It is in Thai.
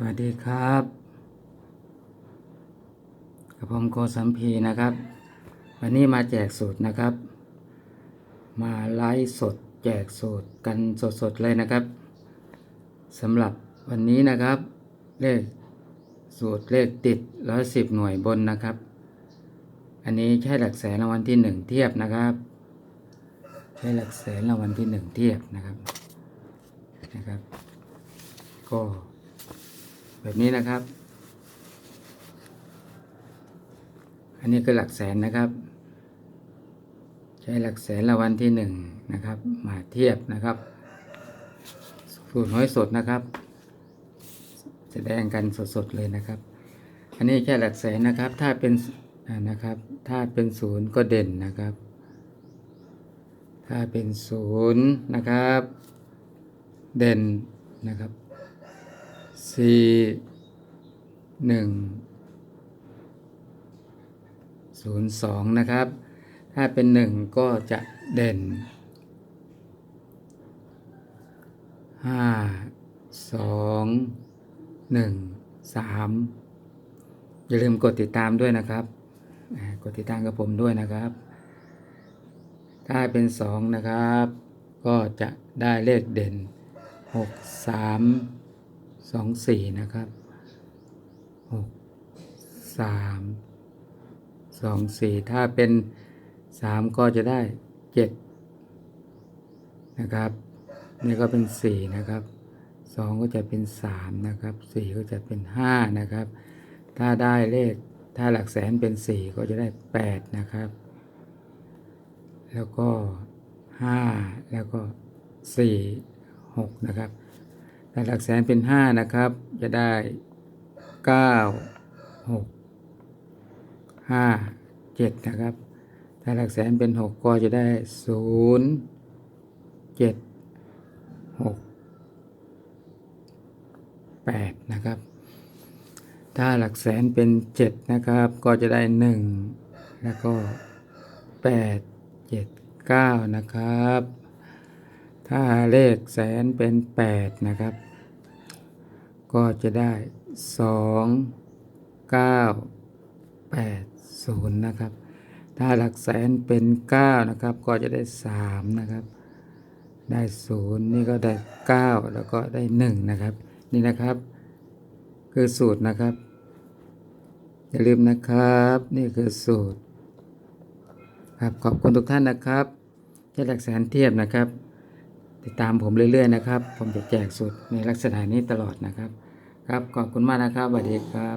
สวัสดีครับกับผมโกสัมพีนะครับ วันนี้มาแจกสูตรนะครับ มาไลฟ์สดแจกสูตรกันสดๆเลยนะครับสำหรับวันนี้นะครับ เลขสูตรเลขติดร้อยสิบหน่วยบนนะครับ อันนี้ใช้หลักแสนรางวัลที่หนึ่งเทียบนะครับ ใช้หลักแสนรางวัลที่หนึ่งเทียบนะครับนะครับ ก็ แบบนี้นะครับ อันนี้คือหลักแสนนะครับ ใช้หลักแสนรางวัลที่หนึ่งนะครับ มาเทียบนะครับ สูตรน้อยสดนะครับ แสดงกันสดๆเลยนะครับ อันนี้แค่หลักแสนนะครับ ถ้าเป็นนะครับ ถ้าเป็นศูนย์ก็เด่นนะครับ ถ้าเป็นศูนย์นะครับ เด่นนะครับ สี่หนึ่งศูนย์สองนะครับ ถ้าเป็นหนึ่งก็จะเด่นห้าสองหนึ่งสามอย่าลืมกดติดตามด้วยนะครับ กดติดตามกับผมด้วยนะครับ ถ้าเป็นสองนะครับ ก็จะได้เลขเด่นหกสาม สองสี่นะครับหกสามสองสี่ถ้าเป็นสามก็จะได้เจ็ดนะครับ นี่ก็เป็นสี่นะครับสองก็จะเป็นสามนะครับสี่ก็จะเป็นห้านะครับ ถ้าได้เลขถ้าหลักแสนเป็นสี่ก็จะได้แปดนะครับ แล้วก็ห้าแล้วก็สี่หกนะครับ ถ้าหลักแสนเป็นห้านะครับ จะได้เก้าหกห้าเจ็ดนะครับ ถ้าหลักแสนเป็นหกก็จะได้ศูนย์เจ็ดหกแปดนะครับ ถ้าหลักแสนเป็นเจ็ดนะครับ ก็จะได้หนึ่งแล้วก็แปดเจ็ดเก้านะครับ ถ้าเลขแสนเป็นแปดนะครับ ก็จะได้สองเก้าแปดศูนย์นะครับ ถ้าหลักแสนเป็นเก้านะครับ ก็จะได้สามนะครับ ได้ศูนย์นี่ก็ได้เก้าแล้วก็ได้หนึ่งนะครับ นี่นะครับ คือสูตรนะครับ อย่าลืมนะครับ นี่คือสูตร ครับขอบคุณทุกท่านนะครับใช้หลักแสนเทียบนะครับ ติดตามผมเรื่อย ๆ นะครับ ผมจะแจกสูตรในลักษณะนี้ตลอดนะครับ ครับขอบคุณมากนะครับสวัสดีครับ